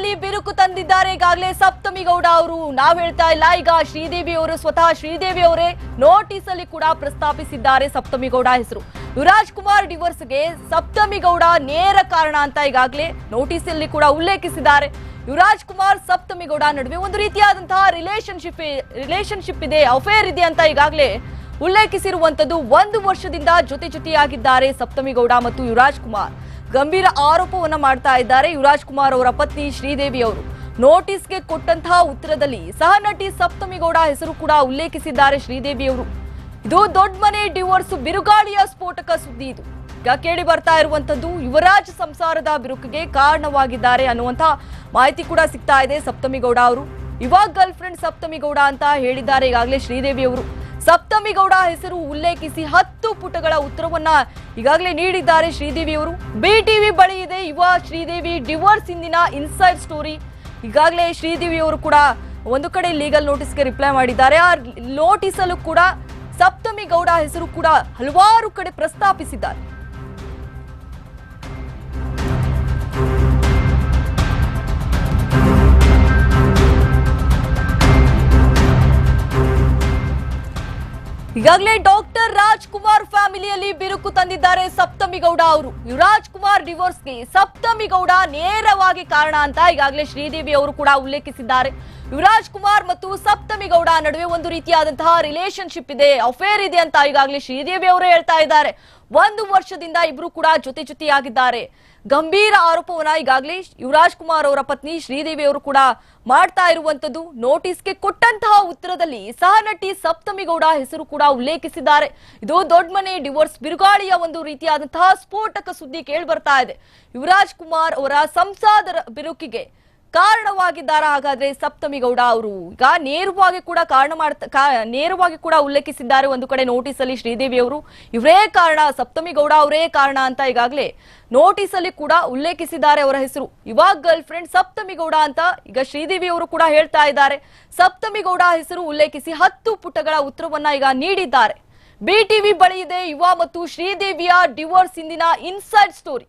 ಫ್ಯಾಮಿಲಿಯಲ್ಲಿ ಬಿರುಕು ತಂದಿದ್ದಾರೆ ಈಗಾಗಲೇ ಸಪ್ತಮಿಗೌಡ ಅವರು. ನಾವು ಹೇಳ್ತಾ ಇಲ್ಲ, ಈಗ ಶ್ರೀದೇವಿ ಅವರು ಸ್ವತಃ ಶ್ರೀದೇವಿ ಅವರೇ ನೋಟಿಸ್ ಅಲ್ಲಿ ಕೂಡ ಪ್ರಸ್ತಾಪಿಸಿದ್ದಾರೆ ಸಪ್ತಮಿಗೌಡ ಹೆಸರು. ಯುವರಾಜ್ ಕುಮಾರ್ ಡಿವೋರ್ಸ್ಗೆ ಸಪ್ತಮಿ ಗೌಡ ನೇರ ಕಾರಣ ಅಂತ ಈಗಾಗಲೇ ನೋಟಿಸ್ ಅಲ್ಲಿ ಕೂಡ ಉಲ್ಲೇಖಿಸಿದ್ದಾರೆ. ಯುವರಾಜ್ ಕುಮಾರ್ ಸಪ್ತಮಿಗೌಡ ನಡುವೆ ಒಂದು ರೀತಿಯಾದಂತಹ ರಿಲೇಶನ್ಶಿಪ್ ರಿಲೇಶನ್ಶಿಪ್ ಇದೆ ಅಫೇರ್ ಇದೆ ಅಂತ ಈಗಾಗಲೇ ಉಲ್ಲೇಖಿಸಿರುವಂತದ್ದು ಒಂದು ವರ್ಷದಿಂದ ಜೊತೆ ಜೊತೆಯಾಗಿದ್ದಾರೆ ಸಪ್ತಮಿ ಗೌಡ ಮತ್ತು ಯುವರಾಜ್ ಕುಮಾರ್. ಗಂಭೀರ ಆರೋಪವನ್ನ ಮಾಡ್ತಾ ಇದ್ದಾರೆ ಯುವರಾಜ್ ಕುಮಾರ್ ಅವರ ಪತ್ನಿ ಶ್ರೀದೇವಿ ಅವರು. ನೋಟಿಸ್ಗೆ ಕೊಟ್ಟಂತಹ ಉತ್ತರದಲ್ಲಿ ಸಹ ನಟಿ ಸಪ್ತಮಿ ಗೌಡ ಹೆಸರು ಕೂಡ ಉಲ್ಲೇಖಿಸಿದ್ದಾರೆ ಶ್ರೀದೇವಿ ಅವರು. ಇದು ದೊಡ್ಡ ಮನೆ ಡಿವೋರ್ಸ್ ಬಿರುಗಾಳಿಯ ಸ್ಫೋಟಕ ಸುದ್ದಿ ಇದು. ಈಗ ಕೇಳಿ ಬರ್ತಾ ಇರುವಂತದ್ದು ಯುವರಾಜ್ ಸಂಸಾರದ ಬಿರುಕಿಗೆ ಕಾರಣವಾಗಿದ್ದಾರೆ ಅನ್ನುವಂತ ಮಾಹಿತಿ ಕೂಡ ಸಿಗ್ತಾ ಇದೆ ಸಪ್ತಮಿ ಗೌಡ ಅವರು. ಯುವ ಗರ್ಲ್ ಫ್ರೆಂಡ್ ಸಪ್ತಮಿ ಗೌಡ ಅಂತ ಹೇಳಿದ್ದಾರೆ ಈಗಾಗಲೇ ಶ್ರೀದೇವಿ ಅವರು. ಸಪ್ತಮಿ ಗೌಡ ಹೆಸರು ಉಲ್ಲೇಖಿಸಿ ಹತ್ತು ಪುಟಗಳ ಉತ್ತರವನ್ನ ಈಗಾಗಲೇ ನೀಡಿದ್ದಾರೆ ಶ್ರೀದೇವಿ ಅವರು. ಬಿಟಿವಿ ಬಳಿ ಇದೆ. ಯುವ ಶ್ರೀದೇವಿ ಡಿವೋರ್ಸ್ ಇಂದಿನ ಇನ್ಸೈಡ್ ಸ್ಟೋರಿ. ಈಗಾಗಲೇ ಶ್ರೀದೇವಿ ಅವರು ಕೂಡ ಒಂದು ಕಡೆ ಲೀಗಲ್ ನೋಟಿಸ್ಗೆ ರಿಪ್ಲೈ ಮಾಡಿದ್ದಾರೆ. ಆ ನೋಟಿಸಲ್ಲೂ ಕೂಡ ಸಪ್ತಮಿ ಗೌಡ ಹೆಸರು ಕೂಡ ಹಲವಾರು ಕಡೆ ಪ್ರಸ್ತಾಪಿಸಿದ್ದಾರೆ. ಈಗಾಗಲೇ ಡಾಕ್ಟರ್ ರಾಜ್ಕುಮಾರ್ ಫ್ಯಾಮಿಲಿಯಲ್ಲಿ ಬಿರುಕು ತಂದಿದ್ದಾರೆ ಸಪ್ತಮಿ ಗೌಡ ಅವರು. ಯುವರಾಜ್ ಕುಮಾರ್ ಡಿವೋರ್ಸ್ಗೆ ಸಪ್ತಮಿ ಗೌಡ ನೇರವಾಗಿ ಕಾರಣ ಅಂತ ಈಗಾಗಲೇ ಶ್ರೀದೇವಿ ಅವರು ಕೂಡ ಉಲ್ಲೇಖಿಸಿದ್ದಾರೆ. ಯುವರಾಜ್ ಕುಮಾರ್ ಮತ್ತು ಸಪ್ತಮಿ ಗೌಡ ನಡುವೆ ಒಂದು ರೀತಿಯಾದಂತಹ ರಿಲೇಶನ್ಶಿಪ್ ಇದೆ ಅಫೇರ್ ಇದೆ ಅಂತ ಈಗಾಗಲೇ ಶ್ರೀದೇವಿ ಅವರು ಹೇಳ್ತಾ ಇದ್ದಾರೆ. ಒಂದು ವರ್ಷದಿಂದ ಇಬ್ರು ಕೂಡ ಜೊತೆ ಜೊತೆಯಾಗಿದ್ದಾರೆ. ಗಂಭೀರ ಆರೋಪವನ್ನ ಈಗಾಗಲೇ ಯುವರಾಜ್ ಕುಮಾರ್ ಅವರ ಪತ್ನಿ ಶ್ರೀದೇವಿ ಅವರು ಕೂಡ ಮಾಡ್ತಾ ಇರುವಂತದ್ದು ನೋಟಿಸ್ಗೆ ಕೊಟ್ಟಂತಹ ಉತ್ತರದಲ್ಲಿ ಸಹ ನಟಿ ಸಪ್ತಮಿ ಗೌಡ ಹೆಸರು ಕೂಡ ಉಲ್ಲೇಖಿಸಿದ್ದಾರೆ. ಇದು ದೊಡ್ಡ ಮನೆ ಡಿವೋರ್ಸ್ ಬಿರುಗಾಳಿಯ ಒಂದು ರೀತಿಯಾದಂತಹ ಸ್ಫೋಟಕ ಸುದ್ದಿ ಕೇಳಿ ಬರ್ತಾ ಇದೆ. ಯುವರಾಜ್ ಕುಮಾರ್ ಅವರ ಸಂಸಾದರ ಬಿರುಕಿಗೆ ಕಾರಣವಾಗಿದ್ದಾರಾ? ಹಾಗಾದ್ರೆ ಸಪ್ತಮಿ ಗೌಡ ಅವರು ಈಗ ನೇರವಾಗಿ ಕೂಡ ಕಾರಣ ಮಾಡ್ತಾ ನೇರವಾಗಿ ಕೂಡ ಉಲ್ಲೇಖಿಸಿದ್ದಾರೆ ಒಂದು ಕಡೆ ನೋಟಿಸ್ ಅಲ್ಲಿ ಶ್ರೀದೇವಿ ಅವರು. ಇವರೇ ಕಾರಣ, ಸಪ್ತಮಿ ಗೌಡ ಅವರೇ ಕಾರಣ ಅಂತ ಈಗಾಗಲೇ ನೋಟಿಸ್ ಅಲ್ಲಿ ಕೂಡ ಉಲ್ಲೇಖಿಸಿದ್ದಾರೆ ಅವರ ಹೆಸರು. ಇವಾಗ ಗರ್ಲ್ ಫ್ರೆಂಡ್ ಸಪ್ತಮಿ ಗೌಡ ಅಂತ ಈಗ ಶ್ರೀದೇವಿ ಅವರು ಕೂಡ ಹೇಳ್ತಾ ಇದ್ದಾರೆ. ಸಪ್ತಮಿ ಗೌಡ ಹೆಸರು ಉಲ್ಲೇಖಿಸಿ ಹತ್ತು ಪುಟಗಳ ಉತ್ತರವನ್ನ ಈಗ ನೀಡಿದ್ದಾರೆ. ಬಿಟಿವಿ ಬಳಿ ಇದೆ ಯುವ ಮತ್ತು ಶ್ರೀದೇವಿಯ ಡಿವೋರ್ಸ್ ಇಂದಿನ ಇನ್ಸೈಡ್ ಸ್ಟೋರಿ.